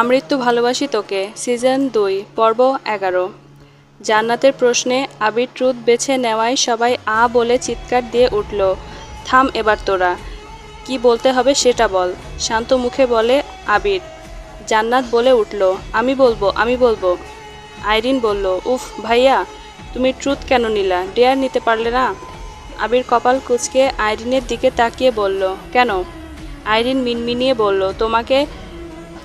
আমৃত্যু ভালোবাসি তোকে, সিজন দুই, পর্ব এগারো। জান্নাতের প্রশ্নে আবির ট্রুথ বেছে নেওয়ায় সবাই আ বলে চিৎকার দিয়ে উঠল, থাম এবার তোরা, কি বলতে হবে সেটা বল। শান্ত মুখে বলে আবির। জান্নাত বলে উঠল, আমি বলব আমি বলব। আইরিন বলল, উফ, ভাইয়া, তুমি ট্রুথ কেন নিলা? ডেয়ার নিতে পারলে না? আবির কপাল কুচকে আইরিনের দিকে তাকিয়ে বলল, কেন? আইরিন মিনমিনিয়ে বলল, তোমাকে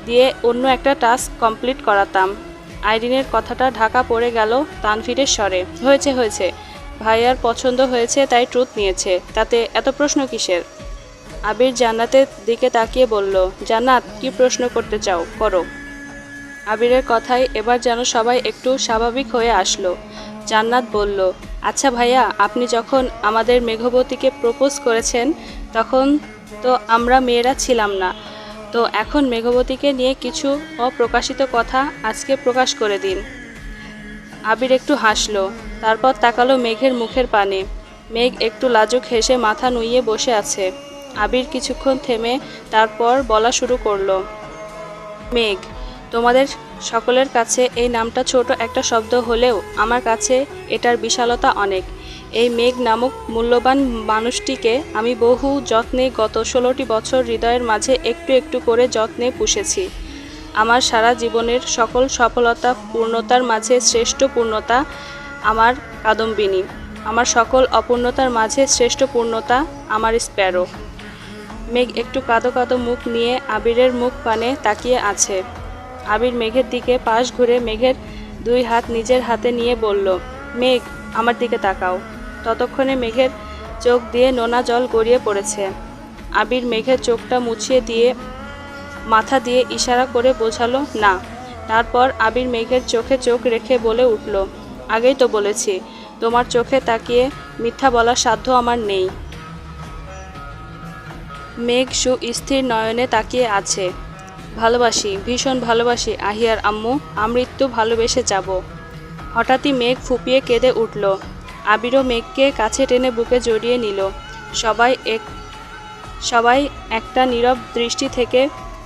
দিয়ে অন্য একটা টাস্ক কমপ্লিট করাতাম। আইরিনের কথাটা ঢাকা পড়ে গেল তানভীরের স্বরে হয়েছে হয়েছে। ভাইয়ার পছন্দ হয়েছে, তাই ট্রুথ নিয়েছে। তাতে এত প্রশ্ন কিসের? আবির জান্নাতের দিকে তাকিয়ে বলল, জান্নাত, কি প্রশ্ন করতে চাও? করো। আবিরের কথায় এবার যেন সবাই একটু স্বাভাবিক হয়ে আসলো। জান্নাত বলল আচ্ছা ভাইয়া, আপনি যখন আমাদের মেঘবতীকে প্রপোজ করেছেন, তখন তো আমরা মেয়েরা ছিলাম না। তো এখন মেঘবতীকে নিয়ে কিছু অপ্রকাশিত কথা আজকে প্রকাশ করে দিন। আবির একটু হাসলো, তারপর তাকালো মেঘের মুখের পানে। মেঘ একটু লাজুক হেসে মাথা নুইয়ে বসে আছে। আবির কিছুক্ষণ থেমে তারপর বলা শুরু করল, মেঘ, তোমাদের সকলের কাছে এই নামটা ছোট একটা শব্দ হলেও আমার কাছে এটার বিশালতা অনেক। এই মেঘ নামক মূল্যবান মানুষটিকে আমি বহু যত্নে গত ষোলোটি বছর হৃদয়ের মাঝে একটু একটু করে যত্নে পুষেছি। আমার সারা জীবনের সকল সফলতা, পূর্ণতার মাঝে শ্রেষ্ঠ পূর্ণতা আমার কাদম্বিনী। আমার সকল অপূর্ণতার মাঝে শ্রেষ্ঠ পূর্ণতা আমার স্প্যারো। মেঘ একটু কাদো কাদো মুখ নিয়ে আবিরের মুখ পানে তাকিয়ে আছে। আবির মেঘের দিকে পাশ ঘুরে মেঘের দুই হাত নিজের হাতে নিয়ে বলল, মেঘ, আমার দিকে তাকাও। ততক্ষণে মেঘের চোখ দিয়ে নোনা জল গড়িয়ে পড়েছে। আবির মেঘের চোখটা মুছিয়ে দিয়ে, মাথা দিয়ে ইশারা করে বোঝালো, না। তারপর আবির মেঘের চোখে চোখ রেখে বলে উঠল, আগেই তো বলেছি, তোমার চোখে তাকিয়ে মিথ্যা বলার সাধ্য আমার নেই। মেঘ সুস্থির নয়নে তাকিয়ে আছে, ভালোবাসি, ভীষণ ভালোবাসি, আহিয়ার আম্মু, আমৃত্যু ভালোবেসে যাব। হঠাৎই মেঘ ফুপিয়ে কেঁদে উঠল আবিরও মেঘকে কাছে টেনে বুকে জড়িয়ে নিল। সবাই এক, সবাই একটা নীরব দৃষ্টি থেকে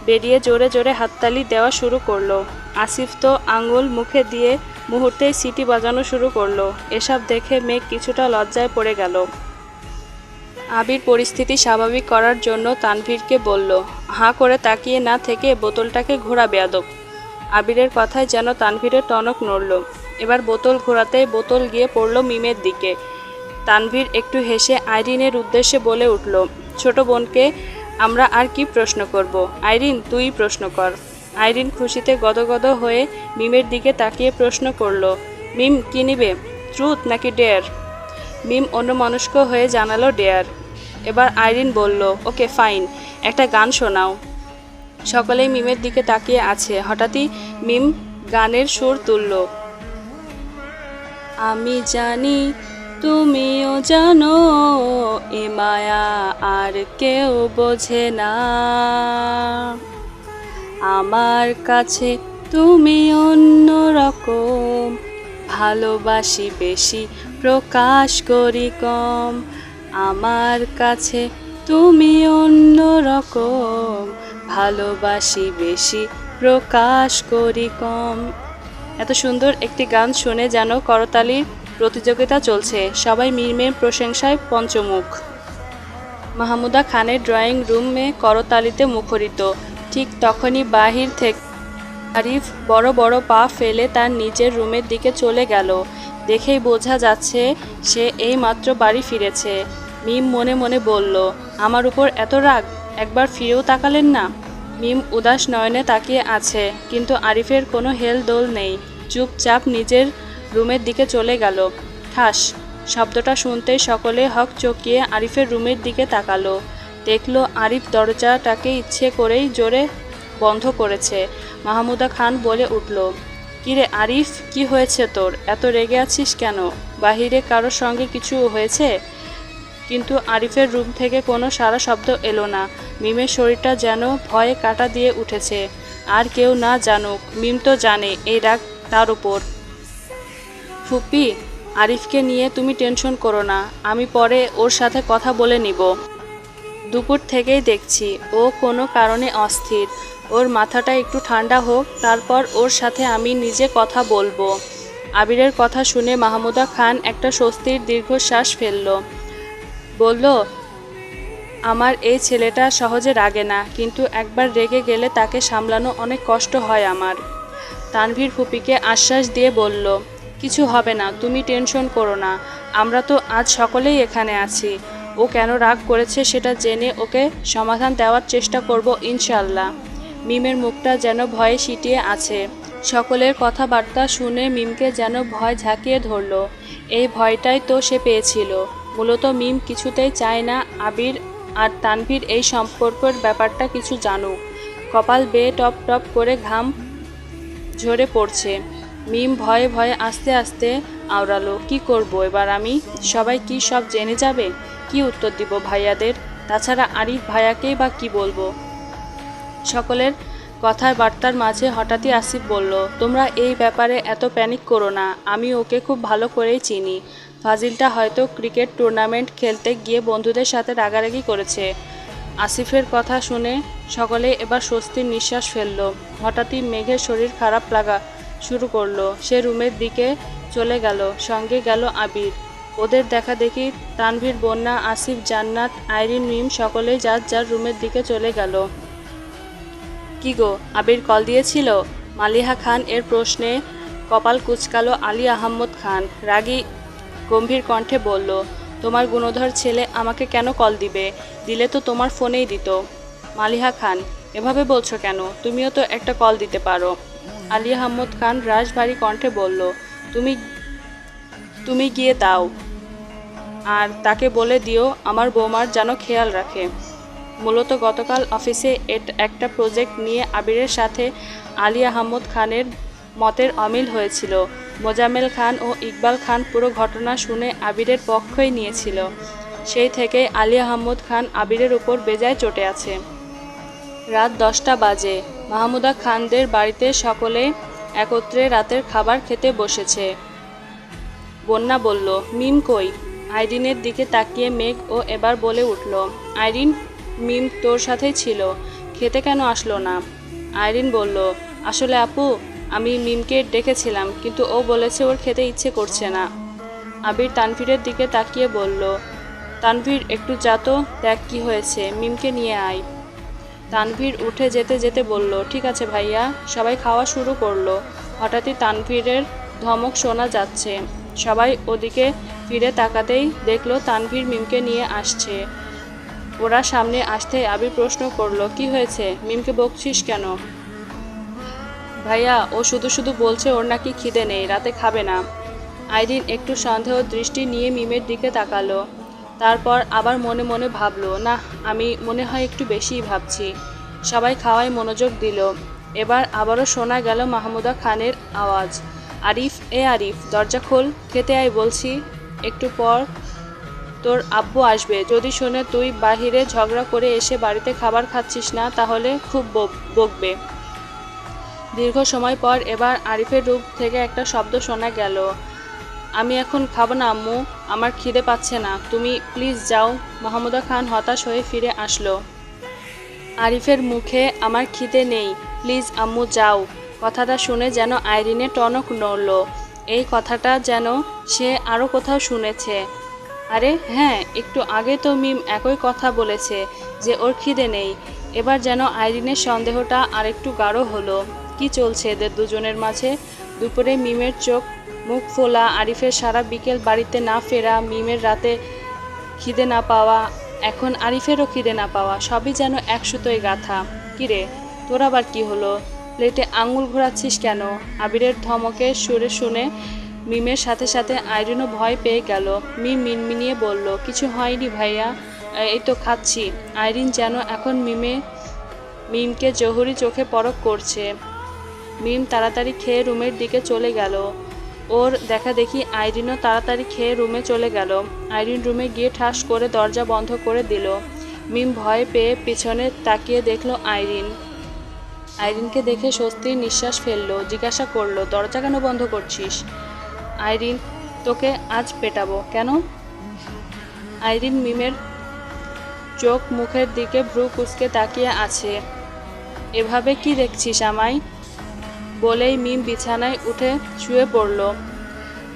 বেরিয়ে জোরে জোরে হাততালি দেওয়া শুরু করল। আসিফ তো আঙুল মুখে দিয়ে মুহূর্তেই সিটি বাজানো শুরু করল। এসব দেখে মেঘ কিছুটা লজ্জায় পড়ে গেল। আবির পরিস্থিতি স্বাভাবিক করার জন্য তানভীরকে বলল, হাঁ করে তাকিয়ে না থেকে বোতলটাকে ঘোরা বেয়াদব আবিরের কথায় যেন তানভীরের টনক নড়ল। এবার বোতল ঘোরাতে বোতল গিয়ে পড়ল মিমের দিকে। তানভীর একটু হেসে আইরিনের উদ্দেশ্যে বলে উঠল, ছোট বোনকে আমরা আর কি প্রশ্ন করব? আইরিন, তুই প্রশ্ন কর। আইরিন খুশিতে গদগদ হয়ে মিমের দিকে তাকিয়ে প্রশ্ন করল, মিম, কি নিবে? ট্রুথ নাকি ডেয়ার? মিম অন্যমনস্ক হয়ে জানালো, ডেয়ার। এবার আইরিন বলল, ওকে, ফাইন, একটা গান শোনাও। সকলেই মিমের দিকে তাকিয়ে আছে। হঠাৎই মিম গানের সুর তুলল আমি জানি তুমিও জানো, এ মায়া আর কেউ বোঝে না। আমার কাছে তুমি অন্য রকম, ভালোবাসি বেশি, প্রকাশ করি কম। আমার কাছে তুমি অন্য রকম, ভালোবাসি বেশি, প্রকাশ করি কম। এত সুন্দর একটি গান শুনে যেন করতালির প্রতিযোগিতা চলছে। সবাই মিমের প্রশংসায় পঞ্চমুখ। মাহমুদা খানের ড্রয়িং রুমে করতালিতে মুখরিত। ঠিক তখনই বাহির থেকে আরিফ বড় বড় পা ফেলে তার নিজের রুমের দিকে চলে গেল। দেখেই বোঝা যাচ্ছে সে এই মাত্র বাড়ি ফিরেছে। মিম মনে মনে বলল, আমার উপর এত রাগ? একবার ফিরেও তাকালেন না? মিম উদাস নয়নে তাকিয়ে আছে, কিন্তু আরিফের কোনো হেল দোল নেই। চুপচাপ নিজের রুমের দিকে চলে গেল। ঠাস, শব্দটা শুনতেই সকলে হক চকিয়ে আরিফের রুমের দিকে তাকালো। দেখল আরিফ দরজাটাকে ইচ্ছে করেই জোরে বন্ধ করেছে। মাহমুদা খান বলে উঠল, কিরে আরিফ, কি হয়েছে তোর? এত রেগে আছিস কেন? বাহিরে কারোর সঙ্গে কিছু হয়েছে? কিন্তু আরিফের রুম থেকে কোনো সারা শব্দ এলো না। মিমের শরীরটা যেন ভয়ে কাটা দিয়ে উঠেছে। আর কেউ না জানুক, মিম তো জানে, এই রাগ তার উপর। ফুপি, আরিফকে নিয়ে তুমি টেনশন করো না, আমি পরে ওর সাথে কথা বলে নিব। দুপুর থেকেই দেখছি, ও কোনো কারণে অস্থির। ওর মাথাটা একটু ঠান্ডা হোক, তারপর ওর সাথে আমি নিজে কথা বলব। আবিরের কথা শুনে মাহমুদা খান একটা স্বস্তির দীর্ঘশ্বাস ফেলল। বলল, আমার এই ছেলেটা সহজে রাগে না, কিন্তু একবার রেগে গেলে তাকে সামলানো অনেক কষ্ট হয় আমার। তানভীর ফুপিকে আশ্বাস দিয়ে বলল, কিছু হবে না, তুমি টেনশন করো না। আমরা তো আজ সকলেই এখানে আছি। ও কেন রাগ করেছে সেটা জেনে ওকে সমাধান দেওয়ার চেষ্টা করব ইনশাল্লাহ মিমের মুখটা যেন ভয়ে সিটিয়ে আছে। সকলের কথাবার্তা শুনে মিমকে যেন ভয় ঝাঁকিয়ে ধরল। এই ভয়টাই তো সে পেয়েছিল। মূলত মিম কিছুতেই চায় না আবির আর তানভীর এই সম্পর্কের ব্যাপারটা কিছু জানুক। কপাল বেয়ে টপ টপ করে ঘাম ঝরে পড়ছে। মিম ভয়ে ভয়ে আস্তে আস্তে আওড়ালো, কি করব এবার আমি? সবাই কি সব জেনে যাবে? কি উত্তর দিব ভাইয়াদের? তাছাড়া আরিফ ভাইয়াকেই বা কি বলব? সকলের কথার বার্তার মাঝে হঠাৎই আসিফ বলল, তোমরা এই ব্যাপারে এত প্যানিক করো না, আমি ওকে খুব ভালো করেই চিনি। ফাজিলটা হয়তো ক্রিকেট টুর্নামেন্ট খেলতে গিয়ে বন্ধুদের সাথে রাগারাগি করেছে। আসিফের কথা শুনে সকলে এবার স্বস্তির নিঃশ্বাস ফেলল। হঠাৎই মেঘের শরীর খারাপ লাগা শুরু করল। সে রুমের দিকে চলে গেল। সঙ্গে গেল আবির। ওদের দেখা দেখি তানভীর, বন্যা, আসিফ, জান্নাত, আইরিন, মিম সকলেই যার যার রুমের দিকে চলে গেল। কি গো, আবির কল দিয়েছিল? মালিহা খান এর প্রশ্নে কপাল কুচকালো আলী আহম্মদ খান। রাগী, গম্ভীর কণ্ঠে বলল তোমার গুণধর ছেলে আমাকে কেন কল দিবে? দিলে তো তোমার ফোনেই দিত। মালিহা খান, এভাবে বলছো কেন? তুমিও তো একটা কল দিতে পারো। আলী আহম্মদ খান রাশভারী কণ্ঠে বলল, তুমি তুমি গিয়ে দাও। আর তাকে বলে দিও, আমার বৌমার যেন খেয়াল রাখে। মূলত গতকাল অফিসে একটা প্রজেক্ট নিয়ে আবিরের সাথে আলী আহমদ খানের মতের অমিল হয়েছিল। মোজাম্মেল খান ও ইকবাল খান পুরো ঘটনা শুনে আবিরের পক্ষই নিয়েছিল। সেই থেকে আলী আহমদ খান আবিরের উপর বেজায় চটে আছে। রাত দশটা বাজে। মাহমুদা খানদের বাড়িতে সকলে একত্রে রাতের খাবার খেতে বসেছে। বন্যা বলল, মিম কই? আইরিনের দিকে তাকিয়ে মেঘ ও এবার বলে উঠল, আইরিন, মিম তোর সাথেই ছিল। খেতে কেন আসলো না? আইরিন বলল, আসলে আপু আমি মিমকে ডেকেছিলাম, কিন্তু ও বলেছে ওর খেতে ইচ্ছে করছে না। আবির তানভীরের দিকে তাকিয়ে বলল, তানভীর, একটু যাতো দেখ কী হয়েছে, মিমকে নিয়ে আয়। তানভীর উঠে যেতে যেতে বলল, ঠিক আছে ভাইয়া। সবাই খাওয়া শুরু করল। হঠাৎই তানভীরের ধমক শোনা যাচ্ছে। সবাই ওদিকে ফিরে তাকাতেই দেখল তানভীর মিমকে নিয়ে আসছে। ওরা সামনে আসতে আবির প্রশ্ন করল, কি হয়েছে? মিমকে বকছিস কেন? ভাইয়া, ও শুধু শুধু বলছে ওর নাকি খিদে নেই, রাতে খাবে না। আইরিন একটু সন্দেহ দৃষ্টি নিয়ে মিমের দিকে তাকালো। তারপর আবার মনে মনে ভাবলো, না, আমি মনে হয় একটু বেশিই ভাবছি। সবাই খাওয়ায় মনোযোগ দিল। এবার আবারও শোনা গেল মাহমুদা খানের আওয়াজ। আরিফ, এ আরিফ, দরজা খোল, খেতে আয় বলছি। একটু পর তোর আব্বু আসবে। যদি শোনে তুই বাহিরে ঝগড়া করে এসে বাড়িতে খাবার খাচ্ছিস না, তাহলে খুব বক- বকবে। দীর্ঘ সময় পর এবার আরিফের রূপ থেকে একটা শব্দ শোনা গেল। আমি এখন খাব না, আম্মু। আমার খিদে পাচ্ছে না। তুমি প্লিজ যাও। মাহমুদা খান হতাশ হয়ে ফিরে আসলো। আরিফের মুখে, আমার খিদে নেই। প্লিজ, আম্মু, যাও। কথাটা শুনে যেন আইরিনে টনক নড়ল। এই কথাটা যেন সে আরও কোথাও শুনেছে। আরে হ্যাঁ একটু আগে তো মিম একই কথা বলেছে যে ওর খিদে নেই। এবার যেন আইরিনের সন্দেহটা আরেকটু গাঢ় হলো। কি চলছে এদের দুজনের মাঝে? দুপুরে মিমের চোখ, মুখ ফোলা, আরিফের সারা বিকেল বাড়িতে না ফেরা, মিমের রাতে খিদে না পাওয়া, এখন আরিফেরও খিদে না পাওয়া, সবই যেন এক সুতোয় গাথা। কিরে, তোর আবার কি হলো? প্লেটে আঙুল ঘোরাচ্ছিস কেন? আবিরের ধমকে সুরে শুনে মিমের সাথে সাথে আইরিনও ভয় পেয়ে গেল। মিম মিনমিনিয়ে বলল, কিছু হয়নি ভাইয়া, এই তো খাচ্ছি। আইরিন যেন এখন মিমে, মিমকে জহুরি চোখে পরক করছে। মিম তাড়াতাড়ি খেয়ে রুমের দিকে চলে গেল। ওর দেখা দেখি আইরিনও তাড়াতাড়ি খেয়ে রুমে চলে গেল। আইরিন রুমে গিয়ে ঠাস করে দরজা বন্ধ করে দিল। মিম ভয় পেয়ে পিছনে তাকিয়ে দেখল আইরিন। আইরিনকে দেখে স্বস্তির নিঃশ্বাস ফেলল, জিজ্ঞাসা করল, দরজা কেন বন্ধ করছিস? আইরিন, তোকে আজ পেটাবো। কেন? আইরিন মিমের চোখ মুখের দিকে ভ্রু কুচকে তাকিয়ে আছে। এভাবে কি দেখছিস আমায়? বলেই মিম বিছানায় উঠে শুয়ে পড়ল।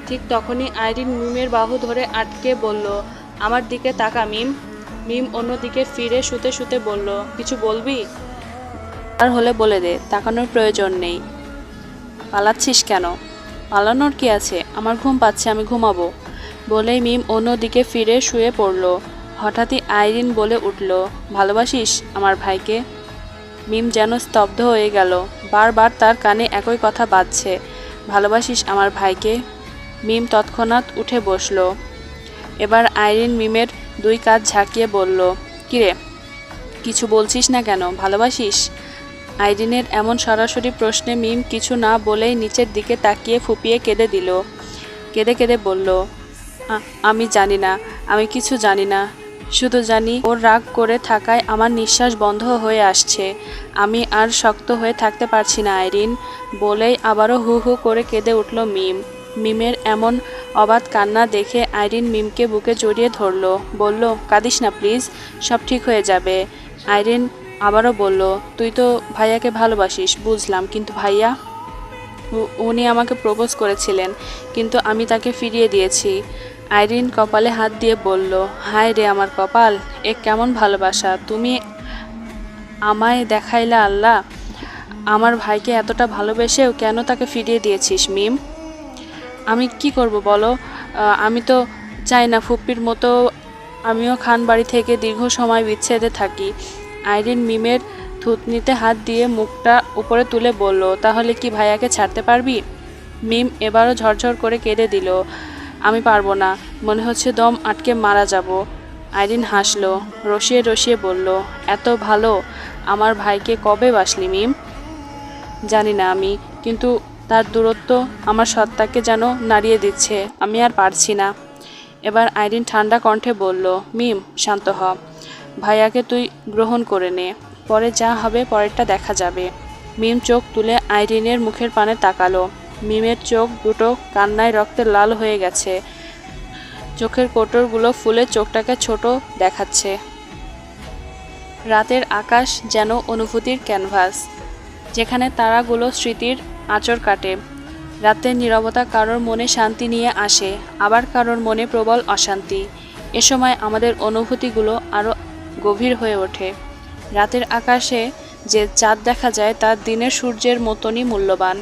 ঠিক তখনই আইরিন মিমের বাহু ধরে আটকে বলল, আমার দিকে তাকা, মিম। মিম অন্যদিকে ফিরে শুতে শুতে বলল, কিছু বলবি? আর হলে বলে দে, তাকানোর প্রয়োজন নেই। পালাচ্ছিস কেন? পালানোর কি আছে? আমার ঘুম পাচ্ছে, আমি ঘুমাবো। বলেই মিম অন্যদিকে ফিরে শুয়ে পড়ল। হঠাৎই আইরিন বলে উঠল, ভালোবাসিস আমার ভাইকে? মিম যেন স্তব্ধ হয়ে গেল। বারবার তার কানে একই কথা বাজছে। ভালোবাসিস আমার ভাইকে? মিম তৎক্ষণাৎ উঠে বসল। এবার আইরিন মিমের দুই কাজ ঝাঁকিয়ে বলল, কিরে, কিছু বলছিস না কেন? ভালোবাসিস? আইরিনের এমন সরাসরি প্রশ্নে মিম কিছু না বলেই নিচের দিকে তাকিয়ে ফুপিয়ে কেঁদে দিল। কেঁদে কেঁদে বলল আমি জানি না, আমি কিছু জানি না। শুধু জানি, ওর রাগ করে থাকায় আমার নিঃশ্বাস বন্ধ হয়ে আসছে। আমি আর শক্ত হয়ে থাকতে পারছি না, আইরিন। বলেই আবারও হু হু করে কেঁদে উঠল মিম। মিমের এমন অবাধ কান্না দেখে আইরিন মিমকে বুকে জড়িয়ে ধরলো। বলল, কাঁদিস না, প্লিজ, সব ঠিক হয়ে যাবে। আইরিন আবারও বলল, তুই তো ভাইয়াকে ভালোবাসিস, বুঝলাম, কিন্তু ভাইয়া? উনি আমাকে প্রপোজ করেছিলেন, কিন্তু আমি তাকে ফিরিয়ে দিয়েছি। আইরিন কপালে হাত দিয়ে বলল, হায় রে আমার কপাল, এ কেমন ভালোবাসা। তুমি আমায় দেখাইলা আল্লাহ, আমার ভাইকে এতটা ভালোবেসেও কেন তাকে ফিরিয়ে দিয়েছিস, মিম? আমি কি করব বলো? আমি তো চাই না, ফুপ্পির মতো আমিও খান বাড়ি থেকে দীর্ঘ সময় বিচ্ছেদে থাকি। আইরিন মিমের থুতনিতে হাত দিয়ে মুখটা উপরে তুলে বলল, তাহলে কি ভাইয়াকে ছাড়তে পারবি? মিম এবারও ঝরঝর করে কেঁদে দিল আমি পারব না। মনে হচ্ছে দম আটকে মারা যাব। আইরিন হাসলো, রসিয়ে রসিয়ে বলল, এত ভালো। আমার ভাইকে কবে বাসলি, মিম? জানি না আমি, কিন্তু তার দূরত্ব আমার সত্তাকে যেন নাড়িয়ে দিচ্ছে, আমি আর পারছি না। এবার আইরিন ঠান্ডা কণ্ঠে বলল, মিম, শান্ত হ। ভাইয়াকে তুই গ্রহণ করে নে। পরে যা হবে পরেরটা দেখা যাবে। মিম চোখ তুলে আইরিনের মুখের পানে তাকালো। মিমের চোখ দুটো কান্নায় রক্তে লাল হয়ে গেছে। চোখের কোটরগুলো ফুলে চোখটাকে ছোট দেখাচ্ছে। রাতের আকাশ যেন অনুভূতির ক্যানভাস, যেখানে তারাগুলো স্মৃতির আঁচড় কাটে। রাতের নীরবতা কারোর মনে শান্তি নিয়ে আসে, আবার কারোর মনে প্রবল অশান্তি। এ সময় আমাদের অনুভূতিগুলো আরও গভীর হয়ে ওঠে। রাতের আকাশে যে চাঁদ দেখা যায়, তা দিনের সূর্যের মতনই মূল্যবান।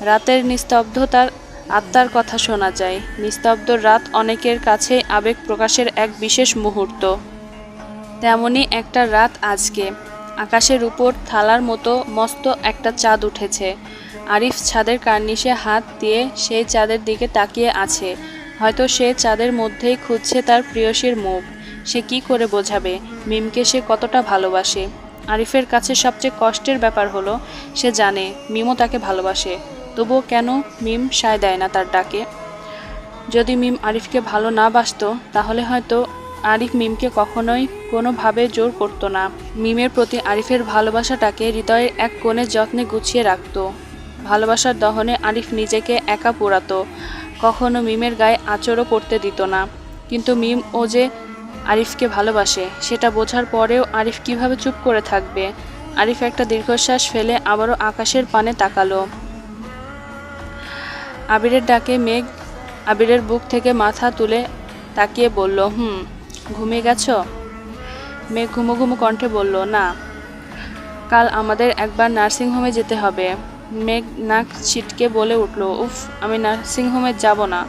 রাতের নিস্তব্ধতার আত্মার কথা শোনা যায়। নিস্তব্ধ রাত অনেকের কাছে আবেগ প্রকাশের এক বিশেষ মুহূর্ত। তেমনই একটা রাত আজকে। আকাশের উপর থালার মতো মস্ত একটা চাঁদ উঠেছে। আরিফ ছাদের কার্নিশে হাত দিয়ে সেই চাঁদের দিকে তাকিয়ে আছে। হয়তো সে চাঁদের মধ্যেই খুঁজছে তার প্রিয়সীর মুখ। সে কি করে বোঝাবে? মিমকে সে কতটা ভালোবাসে? আরিফের কাছে সবচেয়ে কষ্টের ব্যাপার হলো, সে জানে মিমও তাকে ভালোবাসে। তবুও কেন মিম সায় দেয় না তার ডাকে? যদি মিম আরিফকে ভালো না বাসতো, তাহলে হয়তো আরিফ মিমকে কখনোই কোনোভাবে জোর করতো না। মিমের প্রতি আরিফের ভালোবাসাটাকে হৃদয়ের এক কোণে যত্নে গুছিয়ে রাখত। ভালোবাসার দহনে আরিফ নিজেকে একা পোড়াতো, কখনো মিমের গায়ে আচরও করতে দিত না। কিন্তু মিম ও যে আরিফকে ভালোবাসে, সেটা বোঝার পরেও আরিফ কীভাবে চুপ করে থাকবে? আরিফ একটা দীর্ঘশ্বাস ফেলে আবারও আকাশের পানে তাকালো। আবিরের ডাকে মেঘ আবিরের বুক থেকে মাথা তুলে তাকিয়ে বলল, হুম, ঘুমিয়ে গেছ? মেঘ ঘুমো ঘুমো কণ্ঠে বলল, না, কাল আমাদের একবার নার্সিংহোমে যেতে হবে। মেঘ নাক ছিটকে বলে উঠল, উফ, আমি নার্সিংহোমে যাব না।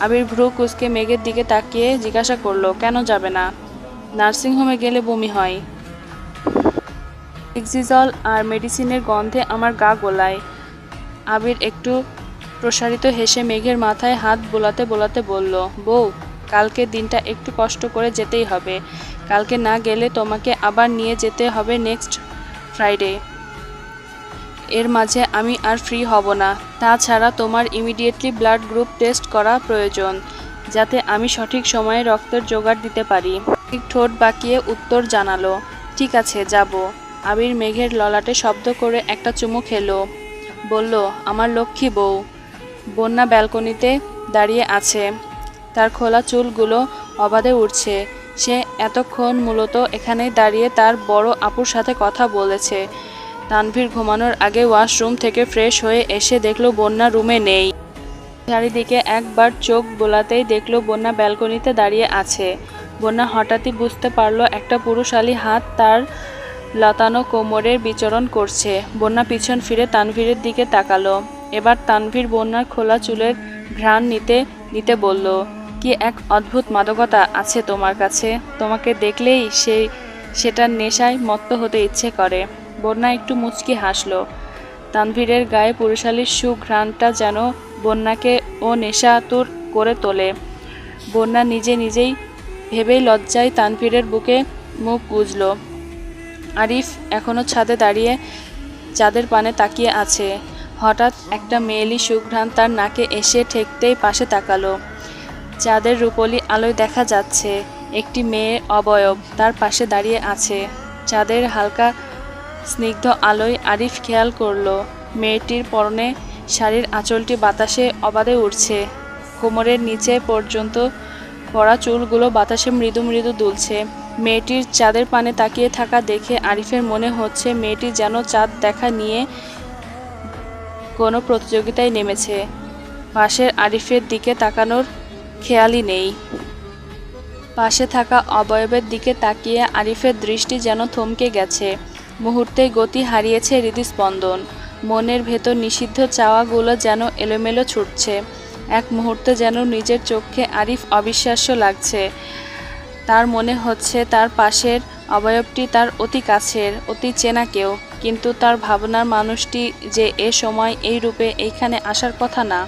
আবির ভ্রু কুচকে মেঘের দিকে তাকিয়ে জিজ্ঞাসা করল, কেন যাবে না? নার্সিংহোমে গেলে বমি হয়। এক্সিজল আর মেডিসিনের গন্ধে আমার গা গোলায়। আবির একটু প্রসারিত হেসে মেঘের মাথায় হাত বোলাতে বোলাতে বলল, বউ, কালকে দিনটা একটু কষ্ট করে যেতেই হবে। কালকে না গেলে তোমাকে আবার নিয়ে যেতে হবে নেক্সট ফ্রাইডে এর মাঝে আমি আর ফ্রি হব না। তাছাড়া তোমার ইমিডিয়েটলি ব্লাড গ্রুপ টেস্ট করা প্রয়োজন, যাতে আমি সঠিক সময়ে রক্তের জোগাড় দিতে পারি। ঠিক ঠোঁট বাঁকিয়ে উত্তর জানালো, ঠিক আছে, যাব। আবির মেঘের ললাটে শব্দ করে একটা চুমু খেলো, বলল, আমার লক্ষ্মী বউ। বন্যা ব্যালকনিতে দাঁড়িয়ে আছে। তার খোলা চুলগুলো অবাধে উঠছে সে এতক্ষণ মূলত এখানে দাঁড়িয়ে তার বড় আপুর সাথে কথা বলেছে। তানভীর ঘুমানোর আগে ওয়াশরুম থেকে ফ্রেশ হয়ে এসে দেখল বন্যা রুমে নেই। চারিদিকে একবার চোখ বোলাতেই দেখল বন্যা ব্যালকনিতে দাঁড়িয়ে আছে। বন্যা হঠাৎই বুঝতে পারল একটা পুরুষালী হাত তার লতানো কোমরের বিচরণ করছে। বন্যা পিছন ফিরে তানভীরের দিকে তাকালো। এবার তানভীর বন্যার খোলা চুলের ঘ্রাণ নিতে নিতে বলল, কি এক অদ্ভুত মাদকতা আছে তোমার কাছে? তোমাকে দেখলেই সেই সেটার নেশায় মত্ত হতে ইচ্ছে করে। বন্যা একটু মুচকি হাসল। তানভীরের গায়ে পুরুষালীর সুঘ্রাণটা যেন বন্যাকে ও নেশাতুর করে তোলে। বন্যা নিজে নিজেই ভেবেই লজ্জায় তানভীরের বুকে মুখ গুজল, আরিফ এখনও ছাদে দাঁড়িয়ে চাঁদের পানে তাকিয়ে আছে। হঠাৎ একটা মেয়েলি সুঘ্রাণ তার নাকে এসে ঠেকতেই পাশে তাকালো। চাঁদের রূপলি আলোয় দেখা যাচ্ছে, একটি মেয়ের অবয়ব তার পাশে দাঁড়িয়ে আছে। চাঁদের হালকা স্নিগ্ধ আলোয় আরিফ খেয়াল করল, মেয়েটির পরনে শাড়ির আঁচলটি বাতাসে অবাধে উঠছে কোমরের নিচে পর্যন্ত পড়া চুলগুলো বাতাসে মৃদু মৃদু দুলছে। মেয়েটির চাঁদের পানে তাকিয়ে থাকা দেখে আরিফের মনে হচ্ছে মেয়েটি যেন চাঁদ দেখা নিয়ে কোনো প্রতিযোগিতায় নেমেছে। পাশের আরিফের দিকে তাকানোর খেয়ালই নেই। পাশে থাকা অবয়বের দিকে তাকিয়ে আরিফের দৃষ্টি যেন থমকে গেছে। মুহূর্তে গতি হারিয়েছে হৃদস্পন্দন। মনের ভেতর নিষিদ্ধ চাওয়াগুলো যেন এলোমেলো ছুটছে। এক মুহূর্তে যেন নিজের চোখে আরিফ অবিশ্বাস্য লাগছে। তার মনে হচ্ছে তার পাশের অবয়বটি তার অতি কাছের, অতি চেনা কেউ। কিন্তু তার ভাবনার মানুষটি যে এ সময় এই রূপে এইখানে আসার কথা না।